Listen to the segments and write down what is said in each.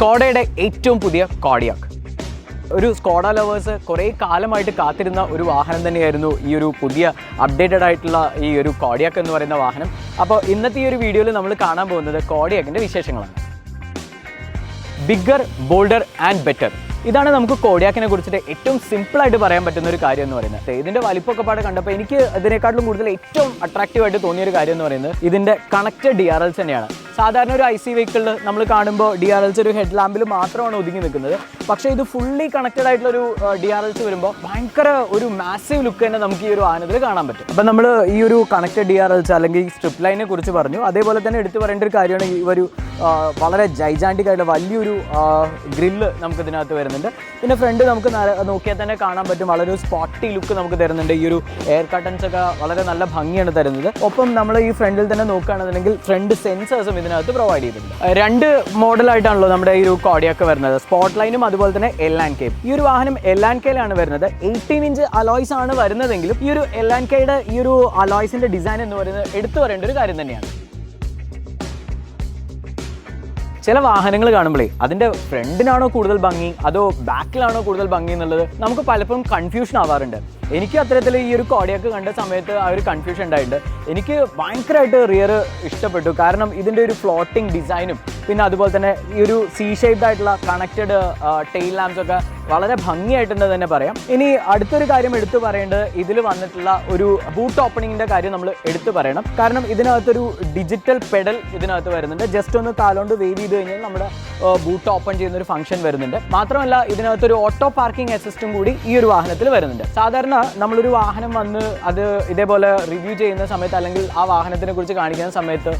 സ്കോഡയുടെ ഏറ്റവും പുതിയ കോഡിയാക്ക് ഒരു സ്കോഡ ലവേഴ്സ് കുറേ കാലമായിട്ട് കാത്തിരുന്ന ഒരു വാഹനം തന്നെയായിരുന്നു ഈ ഒരു പുതിയ അപ്ഡേറ്റഡ് ആയിട്ടുള്ള ഈ ഒരു കോഡിയാക്ക് എന്ന് പറയുന്ന വാഹനം. അപ്പോൾ ഇന്നത്തെ ഈ ഒരു വീഡിയോയിൽ നമ്മൾ കാണാൻ പോകുന്നത് കോഡിയാക്കിന്റെ വിശേഷങ്ങളാണ്. ബിഗ്ഗർ ബോൾഡർ ആൻഡ് ബെറ്റർ ഇതാണ് നമുക്ക് കോഡിയാക്കിനെ കുറിച്ചിട്ട് ഏറ്റവും സിമ്പിളായിട്ട് പറയാൻ പറ്റുന്ന ഒരു കാര്യം എന്ന് പറയുന്നത്. ഇതിന്റെ വലിപ്പമൊക്കെ പാടെ കണ്ടപ്പോൾ എനിക്ക് ഇതിനേക്കാട്ടിലും കൂടുതൽ ഏറ്റവും അട്രാക്റ്റീവായിട്ട് തോന്നിയ ഒരു കാര്യം എന്ന് പറയുന്നത് ഇതിന്റെ കണക്റ്റഡ് ഡി ആർ എൽസ് തന്നെയാണ്. സാധാരണ ഒരു ഐ സി വെഹിക്കിളിൽ നമ്മൾ കാണുമ്പോൾ ഡി ആർ എൽസ് ഒരു ഹെഡ് ലാമ്പിൽ മാത്രമാണ് ഒതുങ്ങി നിൽക്കുന്നത് പക്ഷേ ഇത് ഫുള്ളി കണക്റ്റഡ് ആയിട്ടുള്ള ഒരു ഡി ആർ എൽസ് വരുമ്പോൾ ഭയങ്കര ഒരു മാസീവ് ലുക്ക് തന്നെ നമുക്ക് ഈ ഒരു ആനതിൽ കാണാൻ പറ്റും. അപ്പം നമ്മൾ ഈ ഒരു കണക്റ്റഡ് ഡി ആർ എൽസ് അല്ലെങ്കിൽ സ്ട്രിപ്പ് ലൈനെ കുറിച്ച് പറഞ്ഞു. അതേപോലെ തന്നെ എടുത്തു പറയേണ്ട ഒരു കാര്യമാണ് ഈ ഒരു വളരെ ജൈജാന്റിക് ആയിട്ടുള്ള വലിയൊരു ഗ്രില്ല് നമുക്ക് ഇതിനകത്ത് വരുന്നുണ്ട്. പിന്നെ ഫ്രണ്ട് നമുക്ക് നോക്കിയാൽ തന്നെ കാണാൻ പറ്റും. വളരെ സ്പോട്ടി ലുക്ക് നമുക്ക് തരുന്നുണ്ട്. ഈ ഒരു എയർ കട്ടൻസ് ഒക്കെ വളരെ നല്ല ഭംഗിയാണ് തരുന്നത്. ഒപ്പം നമ്മൾ ഈ ഫ്രണ്ടിൽ തന്നെ നോക്കുകയാണെന്നുണ്ടെങ്കിൽ ഫ്രണ്ട് സെൻസേഴ്സും ഇതിനകത്ത് പ്രൊവൈഡ് ചെയ്തിട്ടുണ്ട്. രണ്ട് മോഡലായിട്ടാണല്ലോ നമ്മുടെ ഈ ഒരു കോഡിയൊക്കെ വരുന്നത്. സ്പോട്ട് ലൈനും അതുപോലെ തന്നെ എൽ ആൻഡ് കെ ഈ ഒരു വാഹനം എൽ ആൻഡ് കെയിലാണ് വരുന്നത്. എയ്റ്റീൻ ഇഞ്ച് അലോയ്സ് ആണ് വരുന്നതെങ്കിലും ഈ ഒരു എൽ ആൻഡ് കെയുടെ ഈ ഒരു അലോയ്സിന്റെ ഡിസൈൻ എന്ന് പറയുന്നത് എടുത്തു പറയേണ്ട ഒരു കാര്യം തന്നെയാണ്. ചില വാഹനങ്ങൾ കാണുമ്പോഴേ അതിന്റെ ഫ്രണ്ടിനാണോ കൂടുതൽ ഭംഗി അതോ ബാക്കിലാണോ കൂടുതൽ ഭംഗി എന്നുള്ളത് നമുക്ക് പലപ്പോഴും കൺഫ്യൂഷൻ ആവാറുണ്ട്. എനിക്ക് അത്തരത്തിൽ ഈ ഒരു കോടിയൊക്കെ കണ്ട സമയത്ത് ആ ഒരു കൺഫ്യൂഷൻ ഉണ്ടായിട്ടുണ്ട്. എനിക്ക് ഭയങ്കരമായിട്ട് റിയർ ഇഷ്ടപ്പെട്ടു. കാരണം ഇതിന്റെ ഒരു ഫ്ലോട്ടിംഗ് ഡിസൈനും പിന്നെ അതുപോലെ തന്നെ ഈ ഒരു സി ഷേപ്ഡ് ആയിട്ടുള്ള കണക്റ്റഡ് ടെയിൽ ലാംസ് ഒക്കെ വളരെ ഭംഗിയായിട്ടുണ്ട് തന്നെ പറയാം. ഇനി അടുത്തൊരു കാര്യം എടുത്തു പറയേണ്ടത് ഇതിൽ വന്നിട്ടുള്ള ഒരു ബൂട്ട് ഓപ്പണിങ്ങിന്റെ കാര്യം നമ്മൾ എടുത്തു പറയണം. കാരണം ഇതിനകത്തൊരു ഡിജിറ്റൽ പെഡൽ ഇതിനകത്ത് വരുന്നുണ്ട്. ജസ്റ്റ് ഒന്ന് താലോണ്ട് വേവ് ചെയ്ത് കഴിഞ്ഞാൽ നമ്മുടെ ബൂട്ട് ഓപ്പൺ ചെയ്യുന്ന ഒരു ഫംഗ്ഷൻ വരുന്നുണ്ട്. മാത്രമല്ല ഇതിനകത്തൊരു ഓട്ടോ പാർക്കിംഗ് അസിസ്റ്റും കൂടി ഈ ഒരു വാഹനത്തിൽ വരുന്നുണ്ട്. സാധാരണ നമ്മളൊരു വാഹനം വന്ന് അത് ഇതേപോലെ റിവ്യൂ ചെയ്യുന്ന സമയത്ത് അല്ലെങ്കിൽ ആ വാഹനത്തിനെ കുറിച്ച് കാണിക്കുന്ന സമയത്ത്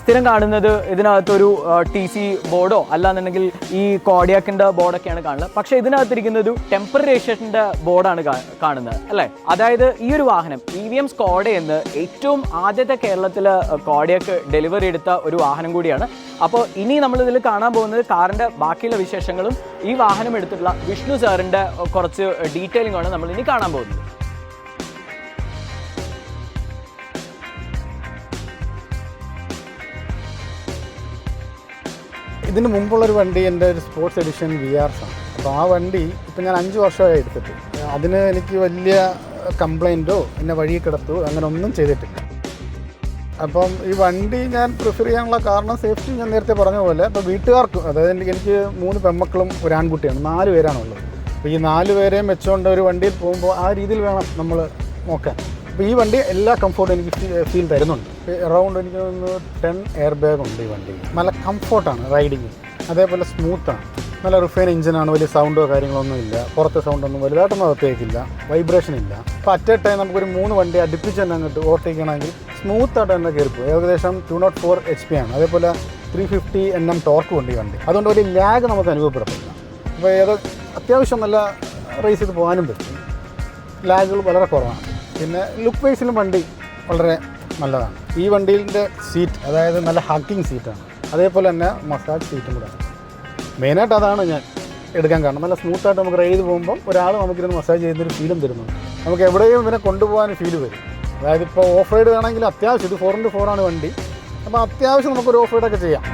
സ്ഥിരം കാണുന്നത് ഇതിനകത്തൊരു ടി സി ബോർഡോ അല്ലാന്നുണ്ടെങ്കിൽ ഈ കോഡിയാക്കിന്റെ ബോർഡൊക്കെയാണ് കാണുന്നത്. പക്ഷേ ഇതിനകത്തിരിക്കുന്ന ഒരു ടെമ്പററി രജിസ്ട്രേഷന്റെ ബോർഡാണ് കാണുന്നത് അല്ലേ? അതായത് ഈ ഒരു വാഹനം ഇ വി എം സ്കോഡ എന്ന് ഏറ്റവും ആദ്യത്തെ കേരളത്തിൽ കോഡയൊക്കെ ഡെലിവറി എടുത്ത ഒരു വാഹനം കൂടിയാണ്. അപ്പോൾ ഇനി നമ്മൾ ഇതിൽ കാണാൻ പോകുന്നത് കാറിന്റെ ബാക്കിയുള്ള വിശേഷങ്ങളും ഈ വാഹനം എടുത്തിട്ടുള്ള വിഷ്ണു സാറിന്റെ കുറച്ച് ഡീറ്റെയിലിംഗ് ആണ് നമ്മൾ ഇനി കാണാൻ പോകുന്നത്. ഇതിന് മുമ്പുള്ളൊരു വണ്ടി എന്റെ ഒരു സ്പോർട്സ് എഡിഷൻ വി ആർസ് ആണ് അപ്പോൾ ആ വണ്ടി ഇപ്പം ഞാൻ അഞ്ച് വർഷമായി എടുത്തിട്ട്. അതിന് എനിക്ക് വലിയ കംപ്ലൈന്റോ എന്നെ വഴി കിടത്തോ അങ്ങനെ ഒന്നും ചെയ്തിട്ടില്ല. അപ്പം ഈ വണ്ടി ഞാൻ പ്രിഫർ ചെയ്യാനുള്ള കാരണം സേഫ്റ്റി ഞാൻ നേരത്തെ പറഞ്ഞ പോലെ ഇപ്പോൾ വീട്ടുകാർക്കും അതായത് എനിക്ക് എനിക്ക് മൂന്ന് പെമ്മക്കളും ഒരു ആൺകുട്ടിയാണ് നാല് പേരാണുള്ളത്. അപ്പോൾ ഈ നാല് പേരെയും വെച്ചുകൊണ്ട് ഒരു വണ്ടിയിൽ പോകുമ്പോൾ ആ രീതിയിൽ വേണം നമ്മൾ നോക്കാൻ. അപ്പോൾ ഈ വണ്ടി എല്ലാ കംഫോർട്ടും എനിക്ക് ഫീൽ തരുന്നുണ്ട്. അറൗണ്ട് എനിക്ക് ടെൻ എയർ ബാഗ് ഉണ്ട് ഈ വണ്ടി നല്ല കംഫോർട്ടാണ് റൈഡിങ് അതേപോലെ സ്മൂത്താണ് നല്ല റിഫൈൻ എഞ്ചിനാണ് വലിയ സൗണ്ടോ കാര്യങ്ങളോ ഒന്നും ഇല്ല. പുറത്തെ സൗണ്ടൊന്നും വലുതായിട്ടൊന്നും അകത്തേക്കില്ല. വൈബ്രേഷൻ ഇല്ല. അപ്പോൾ അറ്റ് ടൈം നമുക്കൊരു മൂന്ന് വണ്ടി അടുപ്പിച്ച് തന്നെ അങ്ങോട്ട് ഓവർടേക്കണമെങ്കിൽ സ്മൂത്തായിട്ട് തന്നെ കയറിപ്പോയി ഏകദേശം two naught four H P ആണ്. അതേപോലെ three fifty N M torque വണ്ടി വണ്ടി. അതുകൊണ്ട് വലിയ ലാഗ് നമുക്ക് അനുഭവപ്പെടത്തില്ല. അപ്പോൾ ഏത് അത്യാവശ്യം നല്ല റേസ് ചെയ്ത് പോകാനും പറ്റും. ലാഗുകൾ വളരെ കുറവാണ്. പിന്നെ ലുക്ക് വൈസിലും വണ്ടി വളരെ നല്ലതാണ്. ഈ വണ്ടിയിന്റെ സീറ്റ് അതായത് നല്ല ഹക്കിങ് സീറ്റാണ് അതേപോലെ തന്നെ മസാജ് സീറ്റും കൂടെ. മെയിനായിട്ട് അതാണ് ഞാൻ എടുക്കാൻ കാരണം. നല്ല സ്മൂത്തായിട്ട് നമുക്ക് റൈഡ് പോകുമ്പോൾ ഒരാൾ നമുക്കിരുന്ന് മസാജ് ചെയ്യുന്നൊരു ഫീലും തരുന്നുണ്ട്. നമുക്ക് എവിടെയും ഇതിനെ കൊണ്ടുപോകാൻ ഫീൽ വരും. അതായത് ഇപ്പോൾ ഓഫ് റൈഡ് വേണമെങ്കിൽ അത്യാവശ്യം ഇത് ഫോർ ഇന്റു ഫോറാണ് വണ്ടി. അപ്പോൾ അത്യാവശ്യം നമുക്കൊരു ഓഫ് റൈഡൊക്കെ ചെയ്യാം.